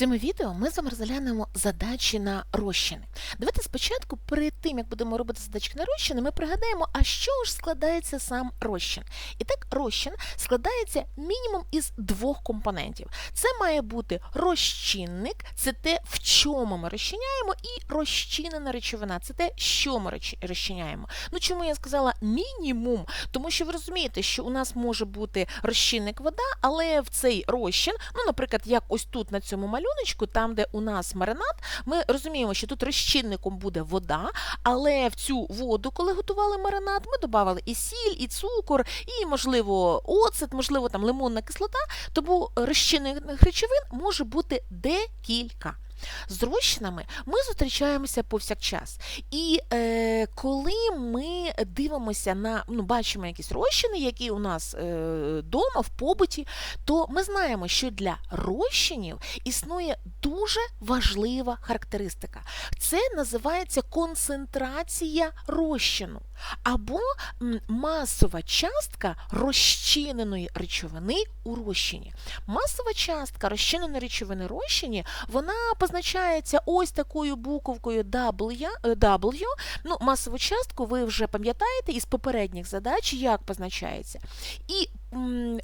цьому відео ми з вами розглянемо задачі на розчини. Давайте спочатку, перед тим як будемо робити задачки на розчини, ми пригадаємо, а що ж складається сам розчин. І так, розчин складається мінімум із двох компонентів. Це має бути розчинник, це те, в чому ми розчиняємо, і розчинена речовина це те, що ми розчиняємо. Ну чому я сказала мінімум? Тому що ви розумієте, що у нас може бути розчинник вода, але в цей розчин, ну, наприклад, як ось тут на цьому малюночку, там, де у нас маринад, ми розуміємо, що тут розчинником буде вода, але в цю воду, коли готували маринад, ми додавали і сіль, і цукор, і, можливо, оцет, можливо, там лимонна кислота, тому розчинних речовин може бути декілька. З розчинами ми зустрічаємося повсякчас. І е, коли ми дивимося на, ну, бачимо якісь розчини, які у нас вдома, в побуті, то ми знаємо, що для розчинів існує дуже важлива характеристика. Це називається концентрація розчину або масова частка розчиненої речовини у розчині. Масова частка розчиненої речовини розчині, вона позначається ось такою буковкою W, е, W. Ну, масову частку ви вже пам'ятаєте із попередніх задач, як позначається. І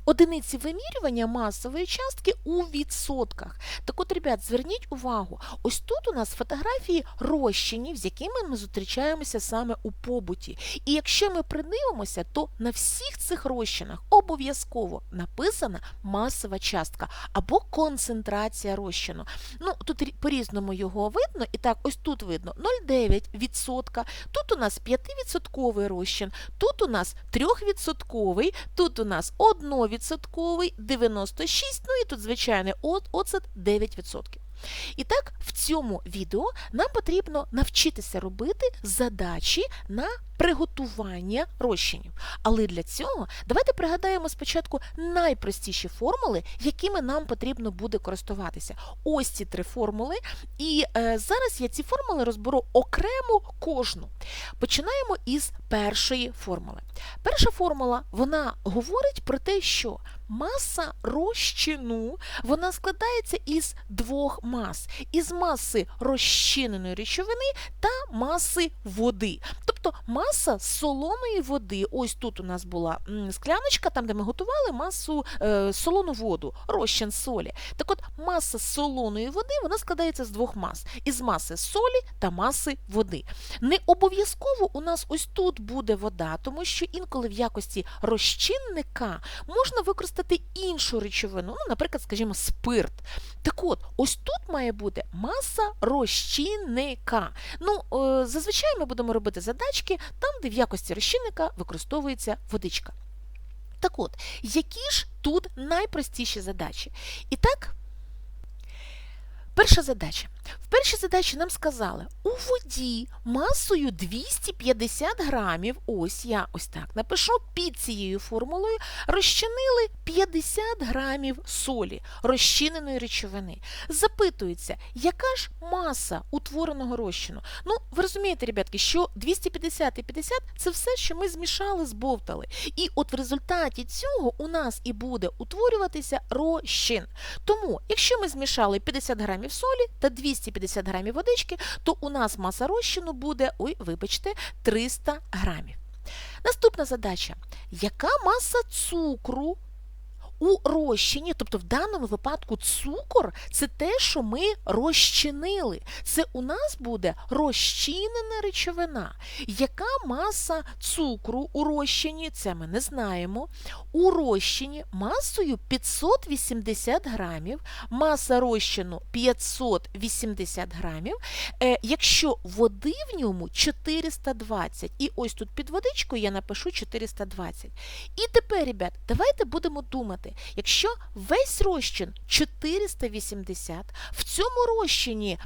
одиниці вимірювання масової частки у відсотках. Так от, ребят, зверніть увагу, ось тут у нас фотографії розчинів, з якими ми зустрічаємося саме у побуті. І якщо ми придивимося, то на всіх цих розчинах обов'язково написана масова частка або концентрація розчину. Ну, тут по-різному його видно, і так, ось тут видно 0,9%, тут у нас 5% розчин, тут у нас 3%, тут у нас 1%, 96%, ну і тут звичайний оцет 9%. І так, в цьому відео нам потрібно навчитися робити задачі на приготування розчинів. Але для цього давайте пригадаємо спочатку найпростіші формули, якими нам потрібно буде користуватися. Ось ці три формули. І е, зараз я ці формули розберу окремо кожну. Починаємо із першої формули. Перша формула вона говорить про те, що маса розчину вона складається із двох мас: із маси розчиненої речовини та маси води. Тобто маса солоної води. Ось тут у нас була скляночка, там де ми готували масу е, солону воду, розчин солі. Так от маса солоної води вона складається з двох мас: із маси солі та маси води. Не обов'язково у нас ось тут буде вода, тому що інколи в якості розчинника можна використати іншу речовину, ну, наприклад, скажімо, спирт. Так от, ось тут має бути маса розчинника. Ну, е, зазвичай ми будемо робити задачки там, де в якості розчинника використовується водичка. Так от, які ж тут найпростіші задачі? І так, перша задача. В першій задачі нам сказали, у воді масою 250 грамів, ось я ось так напишу, під цією формулою розчинили 50 грамів солі, розчиненої речовини. Запитується, яка ж маса утвореного розчину? Ну, ви розумієте, ребятки, що 250 і 50 – це все, що ми змішали, збовтали. І от в результаті цього у нас і буде утворюватися розчин. Тому, якщо ми змішали 50 грамів солі та 250 грамів водички, то у нас маса розчину буде, ой, вибачте, 300 грамів. Наступна задача. Яка маса цукру у розчині, тобто в даному випадку цукор це те, що ми розчинили. Це у нас буде розчинена речовина. Яка маса цукру у розчині? Це ми не знаємо. У розчині масою 580 грамів, маса розчину 580 грамів. Е, якщо води в ньому 420, і ось тут під водичкою я напишу 420. І тепер, ребят, давайте будемо думати, якщо весь розчин 480, в цьому розчині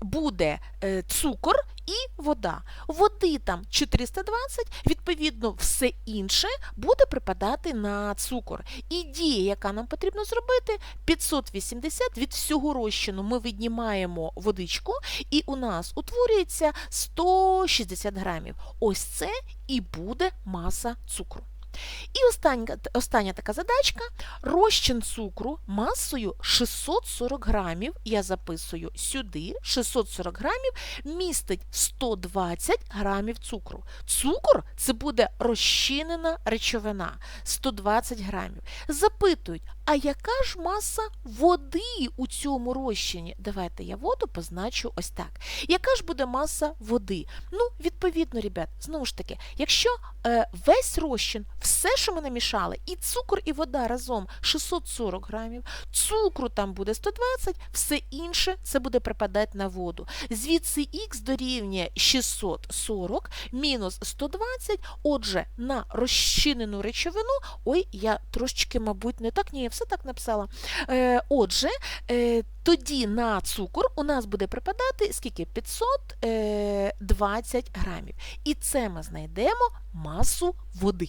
буде е, цукор і вода. Води там 420, відповідно, все інше буде припадати на цукор. І дія, яка нам потрібно зробити, 580 від всього розчину ми віднімаємо водичку, і у нас утворюється 160 грамів. Ось це і буде маса цукру. І остання, остання така задачка. Розчин цукру масою 640 грамів, я записую сюди, 640 грамів містить 120 грамів цукру. Цукор це буде розчинена речовина 120 грамів. Запитують, а яка ж маса води у цьому розчині? Давайте я воду позначу ось так. Яка ж буде маса води? Ну, відповідно, ребят, знову ж таки, якщо е, весь розчин, все, що ми намішали, і цукор, і вода разом 640 грамів, цукру там буде 120, все інше це буде припадати на воду. Звідси х дорівнює 640 мінус 120, отже, на розчинену речовину, ой, я трошечки, мабуть, не так, ні, все так написала. Е, Отже, е, тоді на цукор у нас буде припадати скільки? 520 грамів. І це ми знайдемо масу води.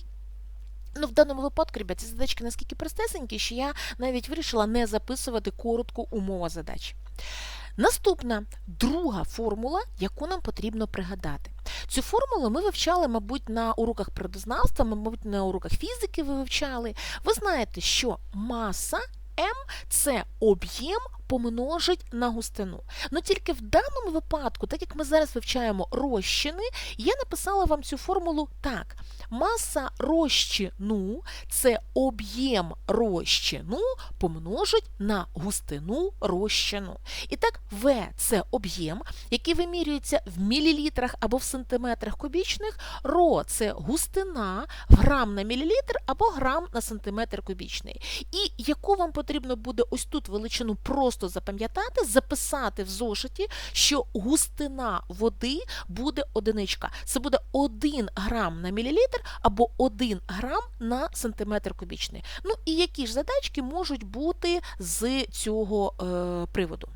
Ну, в даному випадку, ребят, ці задачки наскільки простесенькі, що я навіть вирішила не записувати коротку умову задач. Наступна друга формула, яку нам потрібно пригадати. Цю формулу ми вивчали, мабуть, на уроках природознавства, мабуть, на уроках фізики ви вивчали. Ви знаєте, що маса М це об'єм помножить на густину. Ну тільки в даному випадку, так як ми зараз вивчаємо розчини, я написала вам цю формулу так. Маса розчину це об'єм розчину помножить на густину розчину. І так, В це об'єм, який вимірюється в мілілітрах або в сантиметрах кубічних, ро це густина в грам на мілілітр або грам на сантиметр кубічний. І яку вам потрібно буде ось тут величину просто запам'ятати, записати в зошиті, що густина води буде одиничка. Це буде 1 грам на мілілітр або 1 грам на сантиметр кубічний. Ну і які ж задачки можуть бути з цього е, приводу?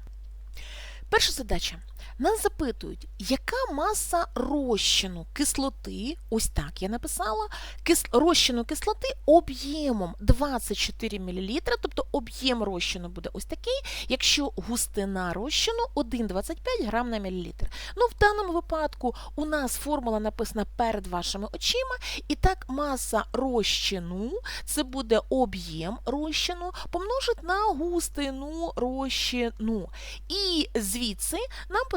Перша задача. Нас запитують, яка маса розчину кислоти, ось так я написала, кис... розчину кислоти об'ємом 24 мл, тобто об'єм розчину буде ось такий, якщо густина розчину 1,25 грам на мілілітр. Ну, в даному випадку у нас формула написана перед вашими очима, і так маса розчину, це буде об'єм розчину, помножить на густину розчину. І звідси нам потрібно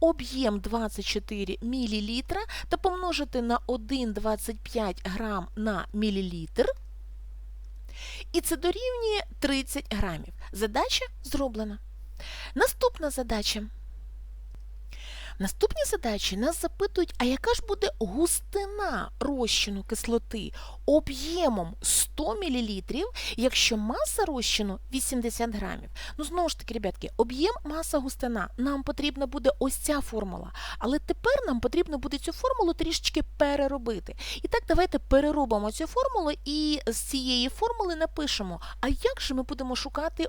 об'єм 24 мл та помножити на 1,25 грам на мілілітр. І це дорівнює 30 грамів. Задача зроблена. Наступна задача. Наступні задачі нас запитують, а яка ж буде густина розчину кислоти об'ємом 100 мл, якщо маса розчину 80 грамів. Ну, знову ж таки, ребятки, об'єм, маса, густина. Нам потрібна буде ось ця формула. Але тепер нам потрібно буде цю формулу трішечки переробити. І так, давайте переробимо цю формулу і з цієї формули напишемо, а як же ми будемо шукати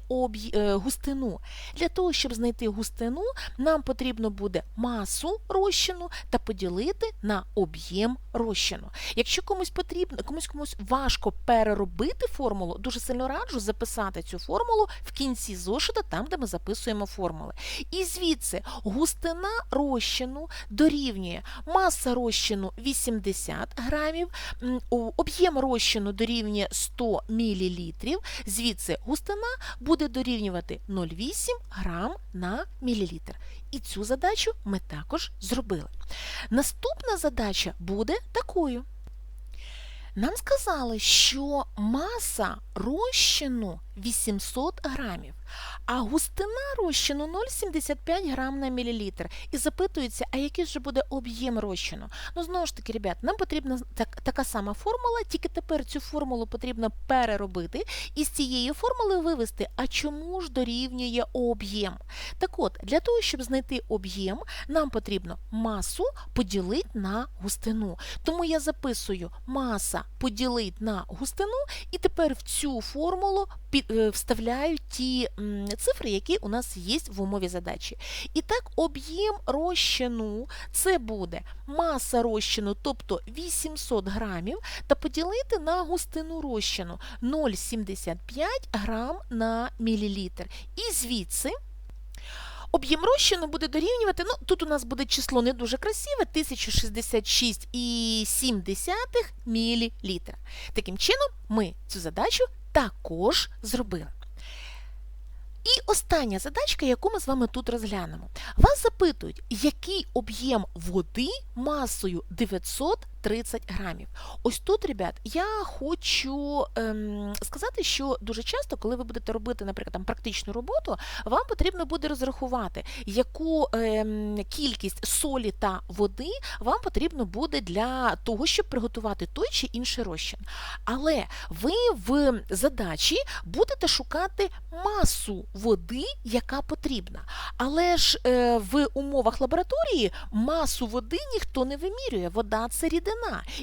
е, густину? Для того, щоб знайти густину, нам потрібно буде масу розчину та поділити на об'єм розчину. Якщо комусь потрібно, комусь комусь важко переробити формулу, дуже сильно раджу записати цю формулу в кінці зошита, там, де ми записуємо формули. І звідси густина розчину дорівнює маса розчину 80 грамів, об'єм розчину дорівнює 100 мл, звідси густина буде дорівнювати 0,8 грам на мілілітр. І цю задачу ми також зробили. Наступна задача буде такою. Нам сказали, що маса розчину 800 грамів, а густина розчину 0,75 грам на мілілітр. І запитується, а який же буде об'єм розчину? Ну, знову ж таки, ребят, нам потрібна так, така сама формула, тільки тепер цю формулу потрібно переробити і з цієї формули вивести, а чому ж дорівнює об'єм? Так от, для того, щоб знайти об'єм, нам потрібно масу поділити на густину. Тому я записую маса поділити на густину, і тепер в цю формулу Е, вставляють ті цифри, які у нас є в умові задачі. І так, об'єм розчину це буде маса розчину, тобто 800 грамів, та поділити на густину розчину 0,75 грам на мілілітр. І звідси Об'єм розчину буде дорівнювати, ну тут у нас буде число не дуже красиве, 1066,7 мл. Таким чином, ми цю задачу також зробили. І остання задачка, яку ми з вами тут розглянемо. Вас запитують, який об'єм води масою 930 грамів. Ось тут, ребят, я хочу ем, сказати, що дуже часто, коли ви будете робити, наприклад, там, практичну роботу, вам потрібно буде розрахувати, яку ем, кількість солі та води вам потрібно буде для того, щоб приготувати той чи інший розчин. Але ви в задачі будете шукати масу води, яка потрібна. Але ж е, в умовах лабораторії масу води ніхто не вимірює. Вода це рідина,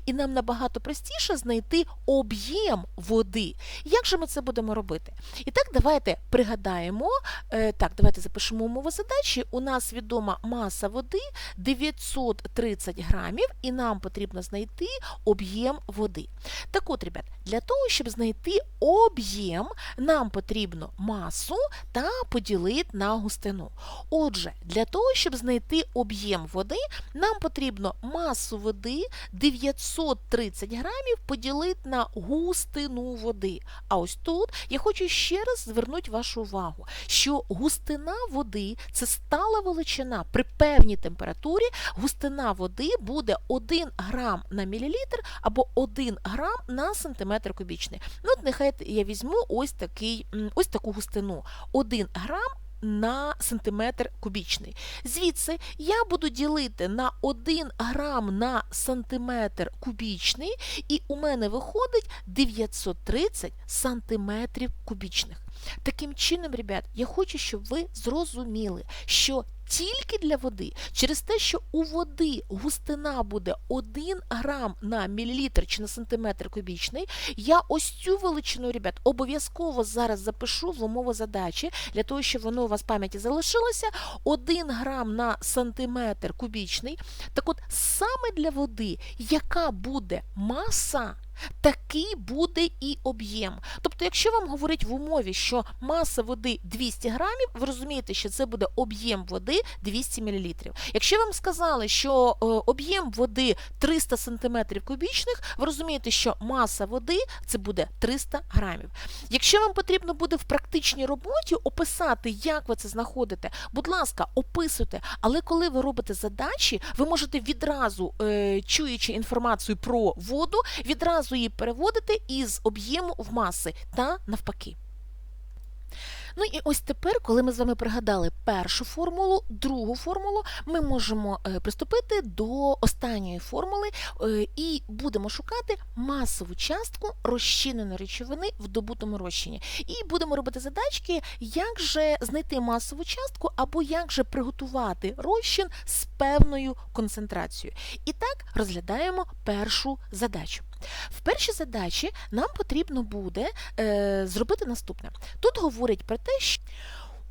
і нам набагато простіше знайти об'єм води. Як же ми це будемо робити? І так, давайте пригадаємо. Е, так, давайте запишемо умову задачі. У нас відома маса води 930 грамів, і нам потрібно знайти об'єм води. Так от, ребят, для того, щоб знайти об'єм, нам потрібно масу та поділити на густину. Отже, для того, щоб знайти об'єм води, нам потрібно масу води 930 грамів поділити на густину води. А ось тут я хочу ще раз звернути вашу увагу, що густина води це стала величина. При певній температурі густина води буде 1 грам на мілілітр або 1 грам на сантиметр кубічний. Ну, от нехай я візьму ось, такий, ось таку густину. 1 грам на сантиметр кубічний. Звідси я буду ділити на 1 грам на сантиметр кубічний, і у мене виходить 930 сантиметрів кубічних. Таким чином, ребят, я хочу, щоб ви зрозуміли, що тільки для води, через те, що у води густина буде 1 грам на мілілітр чи на сантиметр кубічний, я ось цю величину, ребят, обов'язково зараз запишу в умову задачі, для того, щоб воно у вас в пам'яті залишилося, 1 грам на сантиметр кубічний. Так от саме для води, яка буде маса, такий буде і об'єм. Тобто, якщо вам говорить в умові, що маса води 200 грамів, ви розумієте, що це буде об'єм води 200 мл. Якщо вам сказали, що е, об'єм води 300 см кубічних, ви розумієте, що маса води це буде 300 грамів. Якщо вам потрібно буде в практичній роботі описати, як ви це знаходите, будь ласка, описуйте. Але коли ви робите задачі, ви можете відразу, е, чуючи інформацію про воду, відразу її переводити із об'єму в маси та навпаки. Ну і ось тепер, коли ми з вами пригадали першу формулу, другу формулу, ми можемо е, приступити до останньої формули е, і будемо шукати масову частку розчиненої речовини в добутому розчині. І будемо робити задачки, як же знайти масову частку або як же приготувати розчин з певною концентрацією. І так розглядаємо першу задачу. В першій задачі нам потрібно буде е, зробити наступне. Тут говорить про те, що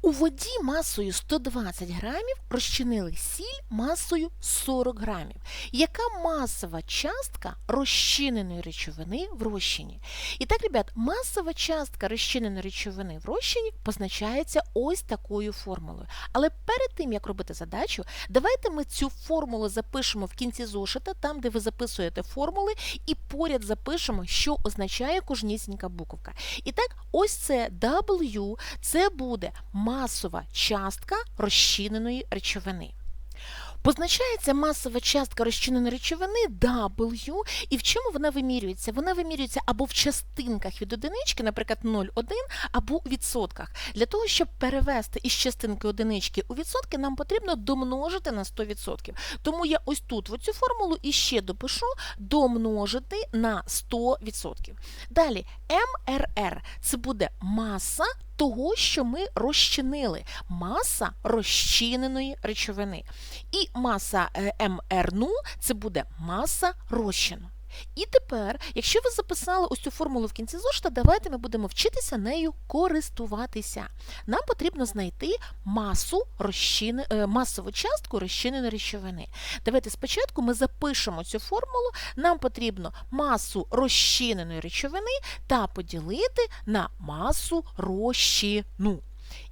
у воді масою 120 грамів розчинили сіль масою 40 грамів. Яка масова частка розчиненої речовини в розчині? І так, ребят, масова частка розчиненої речовини в розчині позначається ось такою формулою. Але перед тим, як робити задачу, давайте ми цю формулу запишемо в кінці зошита, там, де ви записуєте формули, і поряд запишемо, що означає кожнісінька буковка. І так, ось це W, це буде масова частка розчиненої речовини. Позначається масова частка розчиненої речовини W, і в чому вона вимірюється? Вона вимірюється або в частинках від одинички, наприклад, 0,1, або у відсотках. Для того, щоб перевести із частинки одинички у відсотки, нам потрібно домножити на 100%. Тому я ось тут в цю формулу іще допишу домножити на 100%. Далі МРР це буде маса того, що ми розчинили. Маса розчиненої речовини. І маса е, МРНУ це буде маса розчину. І тепер, якщо ви записали ось цю формулу в кінці зошита, давайте ми будемо вчитися нею користуватися. Нам потрібно знайти масу розчини, е, масову частку розчиненої речовини. Давайте спочатку ми запишемо цю формулу. Нам потрібно масу розчиненої речовини та поділити на масу розчину.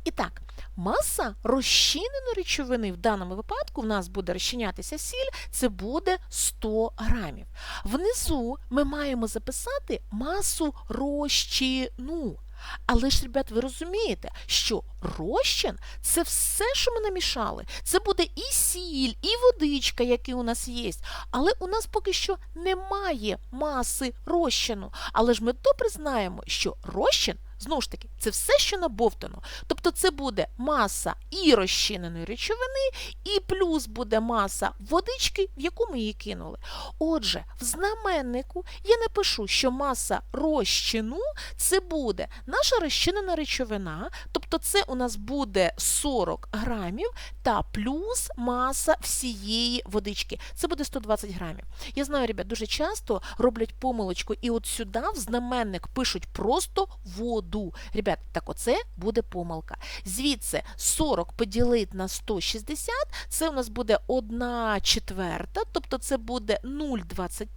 І так, маса розчиненої речовини в даному випадку в нас буде розчинятися сіль, це буде 100 грамів. Внизу ми маємо записати масу розчину. Але ж, ребят, ви розумієте, що розчин це все, що ми намішали. Це буде і сіль, і водичка, які у нас є. Але у нас поки що немає маси розчину. Але ж ми добре знаємо, що розчин, знову ж таки, це все, що набовтано. Тобто це буде маса і розчиненої речовини, і плюс буде маса водички, в яку ми її кинули. Отже, в знаменнику я напишу, що маса розчину це буде наша розчинена речовина, тобто це у нас буде 40 грамів та плюс маса всієї водички. Це буде 120 грамів. Я знаю, ребят, дуже часто роблять помилочку, і от сюди в знаменник пишуть просто воду. Ребят, так оце буде помилка. Звідси 40 поділити на 160, це у нас буде 1 четверта, тобто це буде 0,25,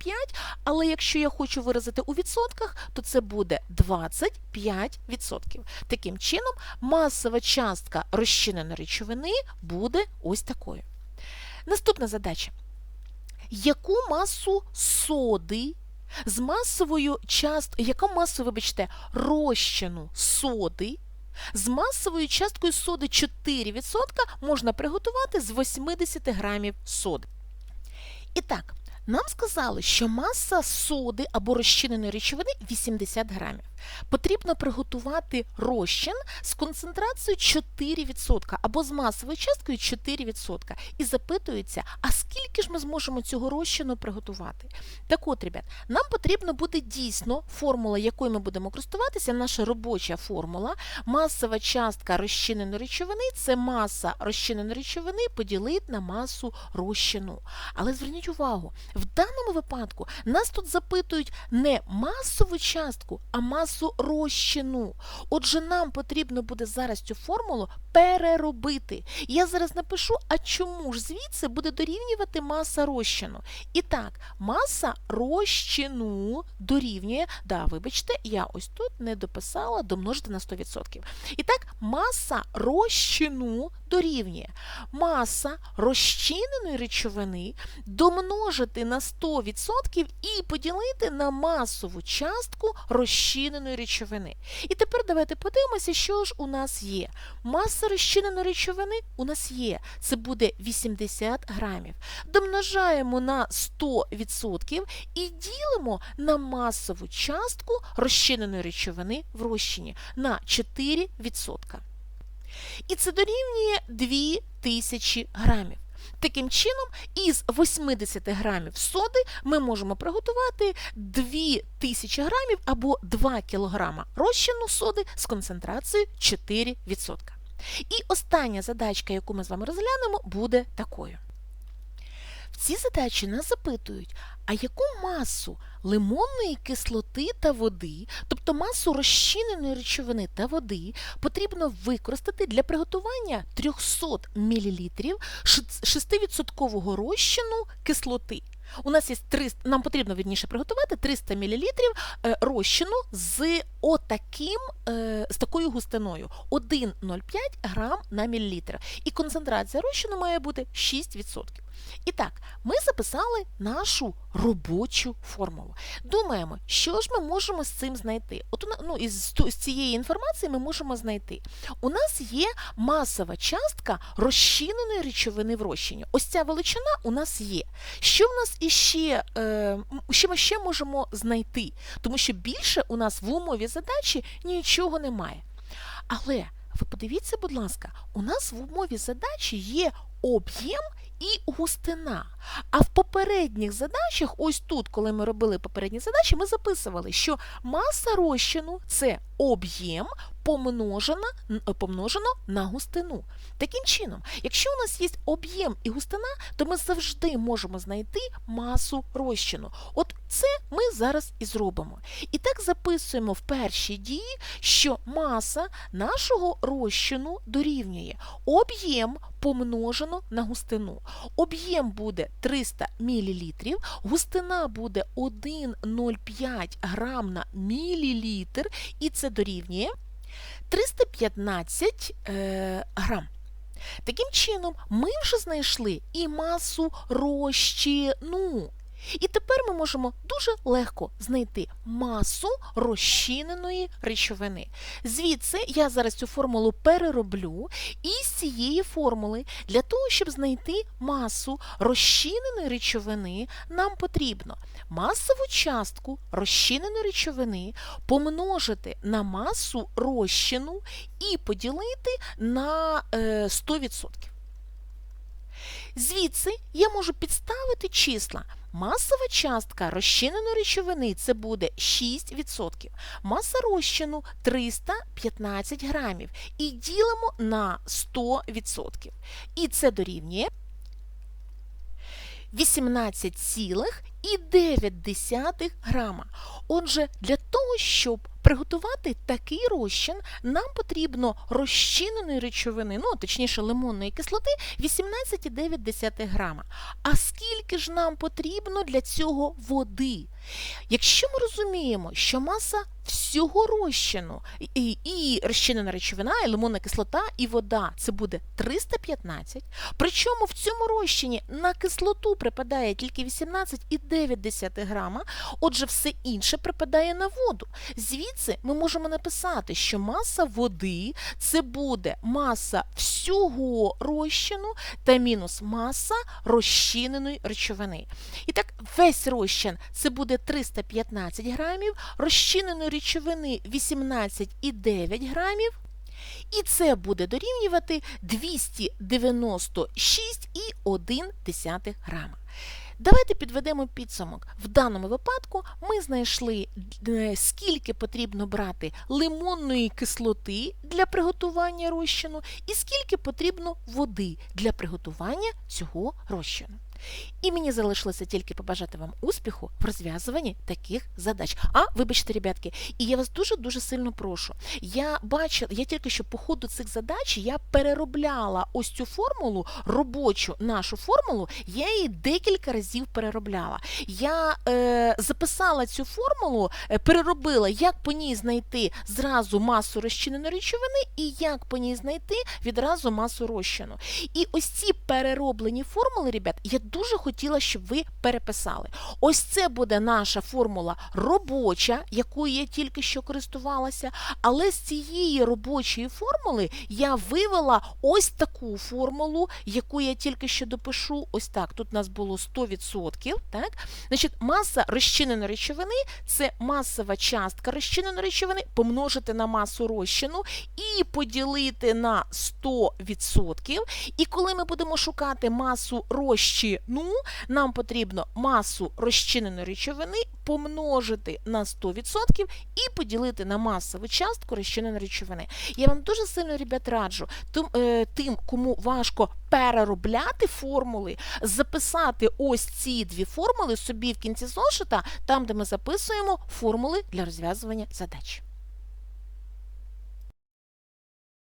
але якщо я хочу виразити у відсотках, то це буде 25%. Таким чином, масова частка розчиненої речовини буде ось такою. Наступна задача. Яку масу соди з масовою часткою, яка масово, вибачте, розчину соди з масовою часткою соди 4% можна приготувати з 80 грамів соди. І так, нам сказали, що маса соди або розчиненої речовини 80 грамів. Потрібно приготувати розчин з концентрацією 4% або з масовою часткою 4%. І запитується, а скільки ж ми зможемо цього розчину приготувати? Так от, ребят, нам потрібно буде дійсно формула, якою ми будемо користуватися, наша робоча формула. Масова частка розчиненої речовини це маса розчиненої речовини поділити на масу розчину. Але зверніть увагу, в даному випадку нас тут запитують не масову частку, а масу розчину. Отже, нам потрібно буде зараз цю формулу переробити. Я зараз напишу, а чому ж звідси буде дорівнювати маса розчину. І так, маса розчину дорівнює, да, вибачте, я ось тут не дописала домножити на 100%. І так, маса розчину дорівнює маса розчиненої речовини домножити на 100% і поділити на масову частку розчиненої речовини. І тепер давайте подивимося, що ж у нас є. Маса розчиненої речовини у нас є. Це буде 80 грамів. Домножаємо на 100% і ділимо на масову частку розчиненої речовини в розчині на 4%. І це дорівнює 2000 грамів. Таким чином, із 80 грамів соди ми можемо приготувати 2000 грамів або 2 кг розчину соди з концентрацією 4%. І остання задачка, яку ми з вами розглянемо, буде такою. В цій задачі нас запитують, а яку масу лимонної кислоти та води, тобто масу розчиненої речовини та води, потрібно використати для приготування 300 мл 6% розчину кислоти. У нас є 300, нам потрібно відніше приготувати 300 мл розчину з отаким, е, з такою густиною 1,05 грам на мілілітр. І концентрація розчину має бути 6%. І так, ми записали нашу робочу формулу. Думаємо, що ж ми можемо з цим знайти? От ну, із, з цієї інформації ми можемо знайти. У нас є масова частка розчиненої речовини в розчині. Ось ця величина у нас є. Що в нас іще, е, що ми ще можемо знайти? Тому що більше у нас в умові задачі нічого немає. Але ви подивіться, будь ласка, у нас в умові задачі є об'єм і густина. А в попередніх задачах, ось тут, коли ми робили попередні задачі, ми записували, що маса розчину це об'єм помножено, помножено на густину. Таким чином, якщо у нас є об'єм і густина, то ми завжди можемо знайти масу розчину. От це ми зараз і зробимо. І так записуємо в першій дії, що маса нашого розчину дорівнює об'єм помножено на густину. Об'єм буде 300 мл, густина буде 1,05 грам на мілілітр, і це дорівнює 315 е, грам. Таким чином, ми вже знайшли і масу розчину. І тепер ми можемо дуже легко знайти масу розчиненої речовини. Звідси я зараз цю формулу перероблю, і з цієї формули для того, щоб знайти масу розчиненої речовини, нам потрібно масову частку розчиненої речовини помножити на масу розчину і поділити на е, 100%. Звідси я можу підставити числа. Масова частка розчиненої речовини це буде 6%. Маса розчину 315 грамів. І ділимо на 100%. І це дорівнює 18,9 грама. Отже, для того, щоб приготувати такий розчин, нам потрібно розчиненої речовини, ну, точніше, лимонної кислоти 18,9 грама. А скільки ж нам потрібно для цього води? Якщо ми розуміємо, що маса всього розчину і, і розчинена речовина, і лимонна кислота, і вода це буде 315, причому в цьому розчині на кислоту припадає тільки 18,9 грама, отже, все інше припадає на воду. Звідси ми можемо написати, що маса води це буде маса всього розчину та мінус маса розчиненої речовини. І так, весь розчин це буде 315 грамів, розчиненої речовини 18,9 грамів. І це буде дорівнювати 296,1 грама. Давайте підведемо підсумок. В даному випадку ми знайшли, е, скільки потрібно брати лимонної кислоти для приготування розчину, і скільки потрібно води для приготування цього розчину. І мені залишилося тільки побажати вам успіху в розв'язуванні таких задач. А, вибачте, ребятки, і я вас дуже-дуже сильно прошу. Я бачила, я тільки що по ходу цих задач я переробляла ось цю формулу, робочу нашу формулу, я її декілька разів переробляла. Я е, записала цю формулу, е, переробила, як по ній знайти зразу масу розчиненої речовини і як по ній знайти відразу масу розчину. І ось ці перероблені формули, ребят, я дуже хотіла, щоб ви переписали. Ось це буде наша формула робоча, якою я тільки що користувалася. Але з цієї робочої формули я вивела ось таку формулу, яку я тільки що допишу. Ось так. Тут у нас було 100%. Так? Значить, маса розчиненої речовини це масова частка розчиненої речовини, помножити на масу розчину і поділити на 100%. І коли ми будемо шукати масу розчину, нам потрібно масу розчиненої речовини помножити на 100% і поділити на масову частку розчиненої речовини. Я вам дуже сильно, ребят, раджу е, тим, кому важко переробляти формули, записати ось ці дві формули собі в кінці зошита, там, де ми записуємо формули для розв'язування задач.